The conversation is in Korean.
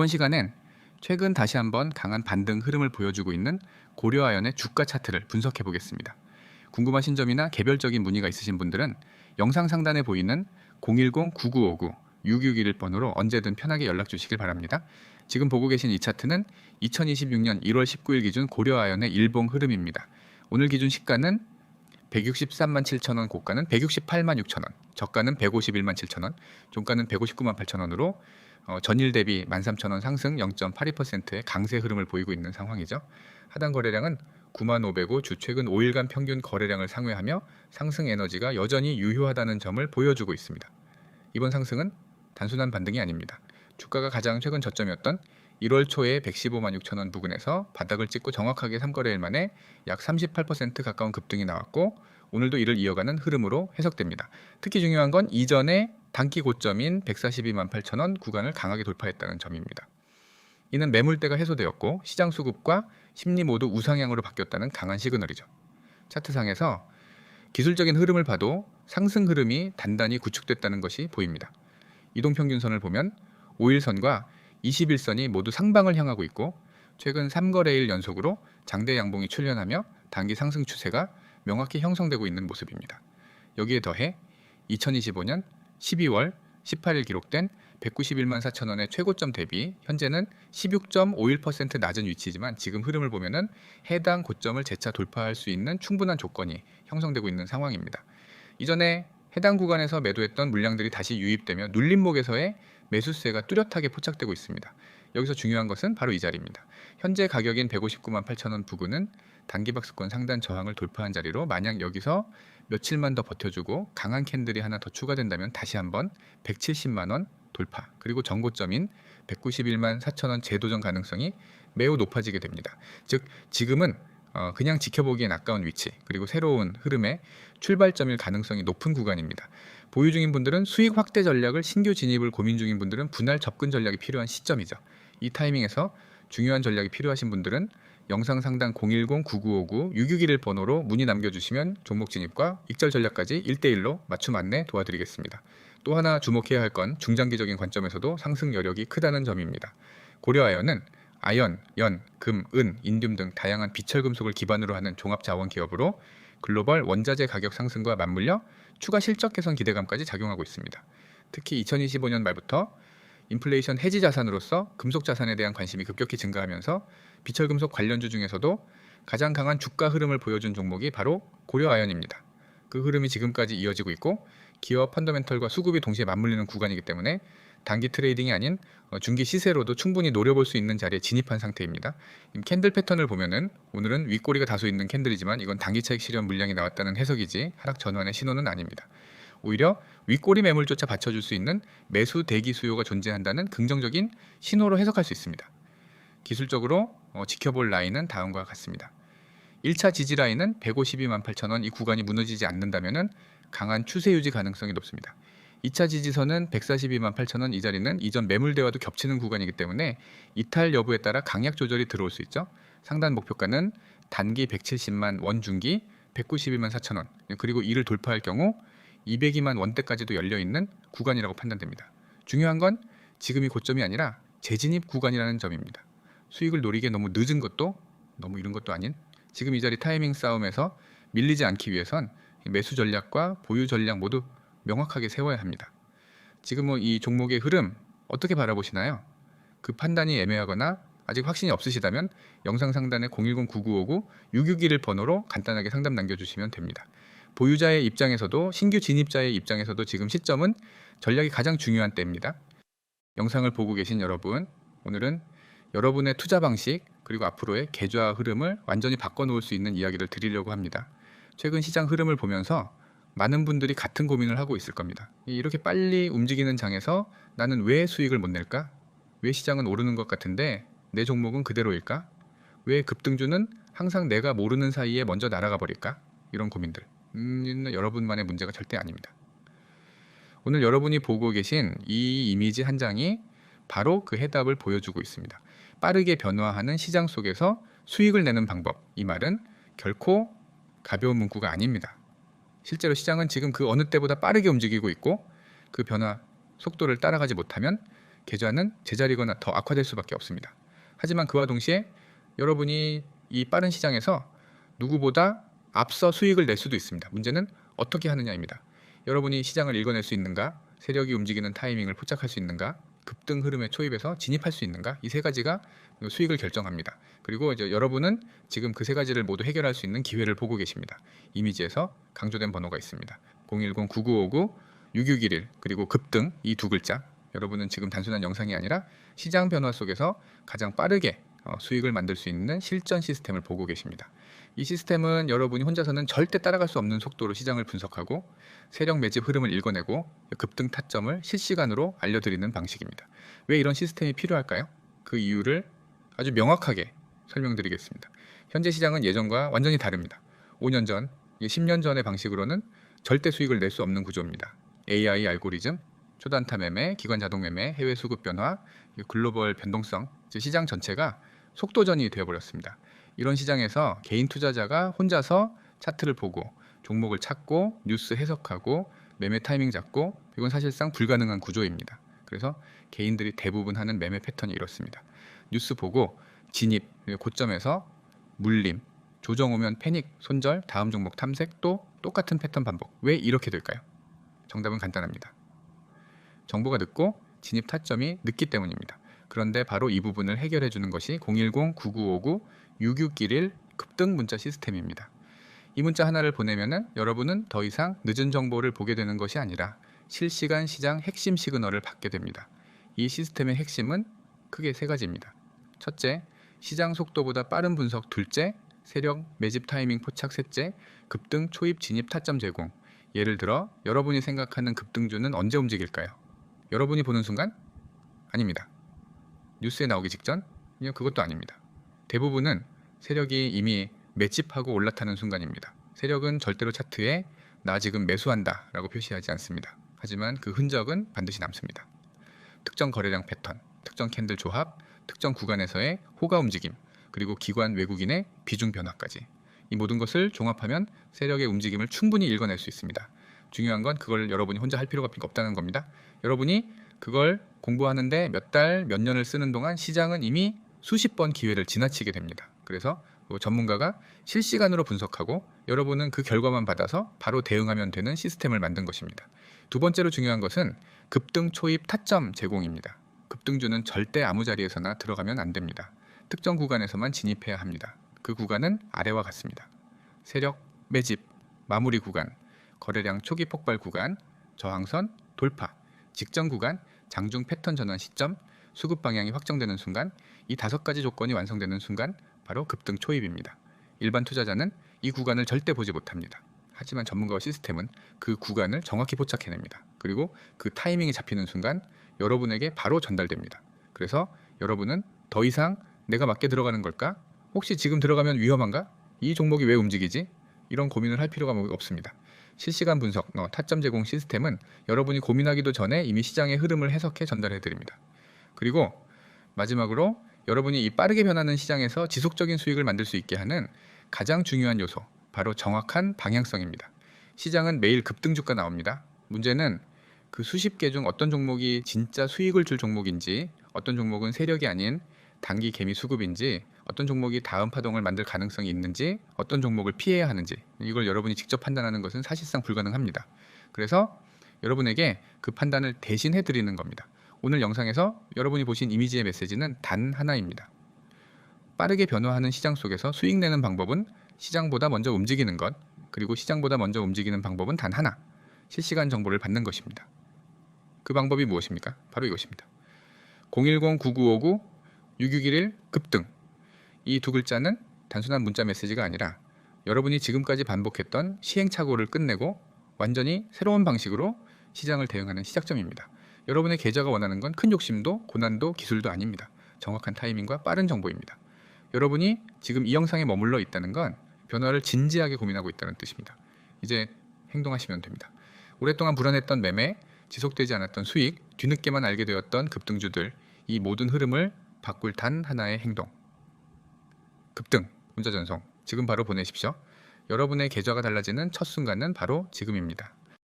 이번 시간엔 최근 다시 한번 강한 반등 흐름을 보여주고 있는 고려아연의 주가 차트를 분석해 보겠습니다. 궁금하신 점이나 개별적인 문의가 있으신 분들은 영상 상단에 보이는 010-9959-6621 번호로 언제든 편하게 연락 주시길 바랍니다. 지금 보고 계신 이 차트는 2026년 1월 19일 기준 고려아연의 일봉 흐름입니다. 오늘 기준 시가는 163만 7천 원, 고가는 168만 6천 원, 저가는 151만 7천 원, 종가는 159만 8천 원으로 어, 전일 대비 13,000원 상승 0.82%의 강세 흐름을 보이고 있는 상황이죠. 하단 거래량은 9만 500호 주 최근 5일간 평균 거래량을 상회하며 상승 에너지가 여전히 유효하다는 점을 보여주고 있습니다. 이번 상승은 단순한 반등이 아닙니다. 주가가 가장 최근 저점이었던 1월 초에 115만 6천 원 부근에서 바닥을 찍고 정확하게 3거래일 만에 약 38% 가까운 급등이 나왔고 오늘도 이를 이어가는 흐름으로 해석됩니다. 특히 중요한 건 이전에 단기 고점인 142만 8천 원 구간을 강하게 돌파했다는 점입니다. 이는 매물대가 해소되었고 시장 수급과 심리 모두 우상향으로 바뀌었다는 강한 시그널이죠. 차트상에서 기술적인 흐름을 봐도 상승 흐름이 단단히 구축됐다는 것이 보입니다. 이동평균선을 보면 5일선과 21선이 모두 상방을 향하고 있고 최근 3거래일 연속으로 장대 양봉이 출현하며 단기 상승 추세가 명확히 형성되고 있는 모습입니다. 여기에 더해 2025년 12월 18일 기록된 191만 4천 원의 최고점 대비 현재는 16.51% 낮은 위치지만 지금 흐름을 보면은 해당 고점을 재차 돌파할 수 있는 충분한 조건이 형성되고 있는 상황입니다. 이전에 해당 구간에서 매도했던 물량들이 다시 유입되며 눌림목에서의 매수세가 뚜렷하게 포착되고 있습니다. 여기서 중요한 것은 바로 이 자리입니다. 현재 가격인 159만 8천 원 부근은 단기 박스권 상단 저항을 돌파한 자리로 만약 여기서 며칠만 더 버텨주고 강한 캔들이 하나 더 추가된다면 다시 한번 170만 원 돌파 그리고 전고점인 191만 4천 원 재도전 가능성이 매우 높아지게 됩니다. 즉 지금은 어, 그냥 지켜보기엔 아까운 위치 그리고 새로운 흐름의 출발점일 가능성이 높은 구간입니다. 보유 중인 분들은 수익 확대 전략을 신규 진입을 고민 중인 분들은 분할 접근 전략이 필요한 시점이죠. 이 타이밍에서 중요한 전략이 필요하신 분들은 영상 상단 010-9959-661 번호로 문의 남겨주시면 종목 진입과 익절 전략까지 1대1로 맞춤 안내 도와드리겠습니다. 또 하나 주목해야 할 건 중장기적인 관점에서도 상승 여력이 크다는 점입니다. 고려아연은 아연, 연, 금, 은, 인듐 등 다양한 비철 금속을 기반으로 하는 종합 자원 기업으로 글로벌 원자재 가격 상승과 맞물려 추가 실적 개선 기대감까지 작용하고 있습니다. 특히 2025년 말부터 인플레이션 해지 자산으로서 금속 자산에 대한 관심이 급격히 증가하면서 비철 금속 관련주 중에서도 가장 강한 주가 흐름을 보여준 종목이 바로 고려아연입니다. 그 흐름이 지금까지 이어지고 있고 기업 펀더멘털과 수급이 동시에 맞물리는 구간이기 때문에 단기 트레이딩이 아닌 어, 중기 시세로도 충분히 노려볼 수 있는 자리에 진입한 상태입니다. 캔들 패턴을 보면은 오늘은 윗꼬리가 다소 있는 캔들이지만 이건 단기 차익 실현 물량이 나왔다는 해석이지 하락 전환의 신호는 아닙니다. 오히려 윗꼬리 매물조차 받쳐줄 수 있는 매수 대기 수요가 존재한다는 긍정적인 신호로 해석할 수 있습니다. 기술적으로 어, 지켜볼 라인은 다음과 같습니다. 1차 지지 라인은 152만 8천 원 이 구간이 무너지지 않는다면 강한 추세 유지 가능성이 높습니다. 2차 지지선은 142만 8천 원 이 자리는 이전 매물 대와도 겹치는 구간이기 때문에 이탈 여부에 따라 강약 조절이 들어올 수 있죠. 상단 목표가는 단기 170만 원 중기 192만 4천 원 그리고 이를 돌파할 경우 202만 원대까지도 열려 있는 구간이라고 판단됩니다. 중요한 건 지금이 고점이 아니라 재진입 구간이라는 점입니다. 수익을 노리기에 너무 늦은 것도 너무 이른 것도 아닌 지금 이 자리 타이밍 싸움에서 밀리지 않기 위해선 매수 전략과 보유 전략 모두 명확하게 세워야 합니다. 지금 뭐이 종목의 흐름 어떻게 바라보시나요? 그 판단이 애매하거나 아직 확신이 없으시다면 영상 상단에 010-9959-661 번호로 간단하게 상담 남겨주시면 됩니다. 보유자의 입장에서도 신규 진입자의 입장에서도 지금 시점은 전략이 가장 중요한 때입니다. 영상을 보고 계신 여러분, 오늘은 여러분의 투자 방식 그리고 앞으로의 계좌 흐름을 완전히 바꿔놓을 수 있는 이야기를 드리려고 합니다. 최근 시장 흐름을 보면서 많은 분들이 같은 고민을 하고 있을 겁니다. 이렇게 빨리 움직이는 장에서 나는 왜 수익을 못 낼까? 왜 시장은 오르는 것 같은데 내 종목은 그대로일까? 왜 급등주는 항상 내가 모르는 사이에 먼저 날아가 버릴까? 이런 고민들. 음, 여러분만의 문제가 절대 아닙니다. 오늘 여러분이 보고 계신 이 이미지 한 장이 바로 그 해답을 보여주고 있습니다. 빠르게 변화하는 시장 속에서 수익을 내는 방법. 이 말은 결코 가벼운 문구가 아닙니다. 실제로 시장은 지금 그 어느 때보다 빠르게 움직이고 있고 그 변화 속도를 따라가지 못하면 계좌는 제자리거나 더 악화될 수밖에 없습니다. 하지만 그와 동시에 여러분이 이 빠른 시장에서 누구보다 앞서 수익을 낼 수도 있습니다. 문제는 어떻게 하느냐입니다. 여러분이 시장을 읽어낼 수 있는가, 세력이 움직이는 타이밍을 포착할 수 있는가, 급등 흐름에 초입해서 진입할 수 있는가 이 세 가지가 수익을 결정합니다. 그리고 이제 여러분은 지금 그 세 가지를 모두 해결할 수 있는 기회를 보고 계십니다. 이미지에서 강조된 번호가 있습니다. 010-9959-6611 그리고 급등 이 두 글자 여러분은 지금 단순한 영상이 아니라 시장 변화 속에서 가장 빠르게 어, 수익을 만들 수 있는 실전 시스템을 보고 계십니다. 이 시스템은 여러분이 혼자서는 절대 따라갈 수 없는 속도로 시장을 분석하고 세력 매집 흐름을 읽어내고 급등 타점을 실시간으로 알려드리는 방식입니다. 왜 이런 시스템이 필요할까요? 그 이유를 아주 명확하게 설명드리겠습니다. 현재 시장은 예전과 완전히 다릅니다. 5년 전, 10년 전의 방식으로는 절대 수익을 낼 수 없는 구조입니다. AI 알고리즘, 초단타 매매, 기관 자동 매매, 해외 수급 변화, 글로벌 변동성, 즉 시장 전체가 속도전이 되어버렸습니다. 이런 시장에서 개인 투자자가 혼자서 차트를 보고 종목을 찾고 뉴스 해석하고 매매 타이밍 잡고 이건 사실상 불가능한 구조입니다. 그래서 개인들이 대부분 하는 매매 패턴이 이렇습니다. 뉴스 보고 진입 고점에서 물림 조정 오면 패닉 손절 다음 종목 탐색 또 똑같은 패턴 반복 왜 이렇게 될까요? 정답은 간단합니다. 정보가 늦고 진입 타점이 늦기 때문입니다. 그런데 바로 이 부분을 해결해 주는 것이 010-9959-6611 급등 문자 시스템입니다. 이 문자 하나를 보내면은 여러분은 더 이상 늦은 정보를 보게 되는 것이 아니라 실시간 시장 핵심 시그널을 받게 됩니다. 이 시스템의 핵심은 크게 세 가지입니다. 첫째, 시장 속도보다 빠른 분석 둘째, 세력 매집 타이밍 포착 셋째, 급등 초입 진입 타점 제공. 예를 들어 여러분이 생각하는 급등주는 언제 움직일까요? 여러분이 보는 순간? 아닙니다. 뉴스에 나오기 직전? 그것도 아닙니다. 대부분은 세력이 이미 매집하고 올라타는 순간입니다. 세력은 절대로 차트에 나 지금 매수한다 라고 표시하지 않습니다. 하지만 그 흔적은 반드시 남습니다. 특정 거래량 패턴, 특정 캔들 조합, 특정 구간에서의 호가 움직임, 그리고 기관 외국인의 비중 변화까지 이 모든 것을 종합하면 세력의 움직임을 충분히 읽어낼 수 있습니다. 중요한 건 그걸 여러분이 혼자 할 필요가 없다는 겁니다. 여러분이 그걸 공부하는데 몇 달, 몇 년을 쓰는 동안 시장은 이미 수십 번 기회를 지나치게 됩니다. 그래서 그 전문가가 실시간으로 분석하고 여러분은 그 결과만 받아서 바로 대응하면 되는 시스템을 만든 것입니다. 두 번째로 중요한 것은 급등 초입 타점 제공입니다. 급등주는 절대 아무 자리에서나 들어가면 안 됩니다. 특정 구간에서만 진입해야 합니다. 그 구간은 아래와 같습니다. 세력, 매집, 마무리 구간, 거래량 초기 폭발 구간, 저항선, 돌파, 직전 구간, 장중 패턴 전환 시점, 수급 방향이 확정되는 순간, 이 다섯 가지 조건이 완성되는 순간 바로 급등 초입입니다. 일반 투자자는 이 구간을 절대 보지 못합니다. 하지만 전문가와 시스템은 그 구간을 정확히 포착해냅니다. 그리고 그 타이밍이 잡히는 순간 여러분에게 바로 전달됩니다. 그래서 여러분은 더 이상 내가 맞게 들어가는 걸까? 혹시 지금 들어가면 위험한가? 이 종목이 왜 움직이지? 이런 고민을 할 필요가 뭐 없습니다. 실시간 분석, 어, 타점 제공 시스템은 여러분이 고민하기도 전에 이미 시장의 흐름을 해석해 전달해 드립니다. 그리고 마지막으로 여러분이 이 빠르게 변하는 시장에서 지속적인 수익을 만들 수 있게 하는 가장 중요한 요소, 바로 정확한 방향성입니다. 시장은 매일 급등주가 나옵니다. 문제는 그 수십 개 중 어떤 종목이 진짜 수익을 줄 종목인지, 어떤 종목은 세력이 아닌 단기 개미 수급인지, 어떤 종목이 다음 파동을 만들 가능성이 있는지, 어떤 종목을 피해야 하는지, 이걸 여러분이 직접 판단하는 것은 사실상 불가능합니다. 그래서 여러분에게 그 판단을 대신 해 드리는 겁니다. 오늘 영상에서 여러분이 보신 이미지의 메시지는 단 하나입니다. 빠르게 변화하는 시장 속에서 수익 내는 방법은 시장보다 먼저 움직이는 것, 그리고 시장보다 먼저 움직이는 방법은 단 하나. 실시간 정보를 받는 것입니다. 그 방법이 무엇입니까? 바로 이것입니다. 010-9959-6611 급등. 이 두 글자는 단순한 문자 메시지가 아니라 여러분이 지금까지 반복했던 시행착오를 끝내고 완전히 새로운 방식으로 시장을 대응하는 시작점입니다. 여러분의 계좌가 원하는 건 큰 욕심도 고난도 기술도 아닙니다. 정확한 타이밍과 빠른 정보입니다. 여러분이 지금 이 영상에 머물러 있다는 건 변화를 진지하게 고민하고 있다는 뜻입니다. 이제 행동하시면 됩니다. 오랫동안 불안했던 매매, 지속되지 않았던 수익, 뒤늦게만 알게 되었던 급등주들, 이 모든 흐름을 바꿀 단 하나의 행동. 급등, 문자 전송. 지금 바로 보내십시오. 여러분의 계좌가 달라지는 첫 순간은 바로 지금입니다.